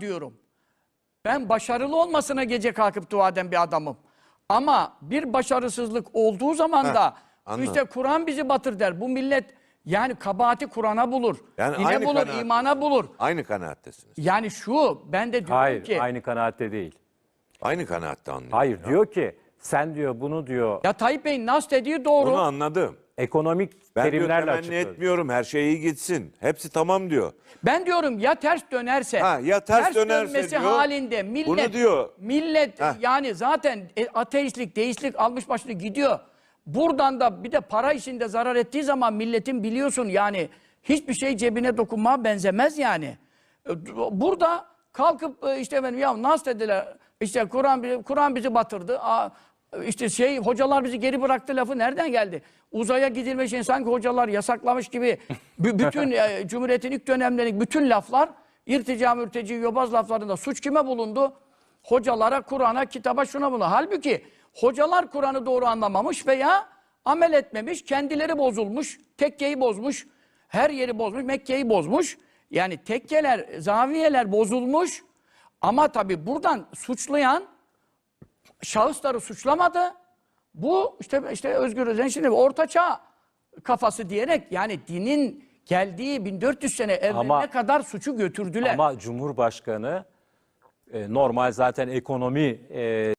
diyorum. Ben başarılı olmasına gece kalkıp dua eden bir adamım. Ama bir başarısızlık olduğu zaman da anladım. işte Kur'an bizi batır der. Bu millet yani kabahati Kur'an'a bulur. Yani dine aynı bulur, kanaat- imana bulur. Aynı kanaattesiniz. Yani şu ben de diyorum Hayır, ki aynı kanaatte değil. Aynı kanaatte anlıyorum. Hayır, diyor ki sen diyor bunu diyor ya Tayyip Bey'in nas dediği doğru. Bunu anladım. Ekonomik Ben diyor terimlerle temenni açıkladı. etmiyorum. Her şey iyi gitsin. Hepsi tamam diyor. Ben diyorum ya ters dönerse, Ha, ya ters dönerse dönmesi diyor, halinde millet, bunu diyor. millet Heh. yani zaten e, ateistlik, deistlik almış başını gidiyor. Buradan da bir de para işinde zarar ettiği zaman milletin biliyorsun yani hiçbir şey cebine dokunmaya benzemez yani. E, Burada kalkıp e, işte benim ya nas dediler işte Kur'an bizi- Kur'an bizi batırdı. İşte şey hocalar bizi geri bıraktı lafı nereden geldi? Uzaya gidilmek için sanki hocalar yasaklamış gibi bü- bütün e, Cumhuriyet'in ilk dönemlerindeki bütün laflar irtica, mürteci, yobaz laflarında suç kime bulundu? Hocalara, Kur'an'a, kitaba şuna buna. Halbuki hocalar Kur'an'ı doğru anlamamış veya amel etmemiş, kendileri bozulmuş, tekkeyi bozmuş, her yeri bozmuş, Mekke'yi bozmuş. Yani tekkeler, zaviyeler bozulmuş. Ama tabii buradan suçlayan şahısları suçlamadı. Bu işte işte Özgür Özel şimdi ortaçağ kafası diyerek yani dinin geldiği 1400 sene evveline Ama- kadar suçu götürdüler. Ama Cumhurbaşkanı e, normal zaten ekonomi e,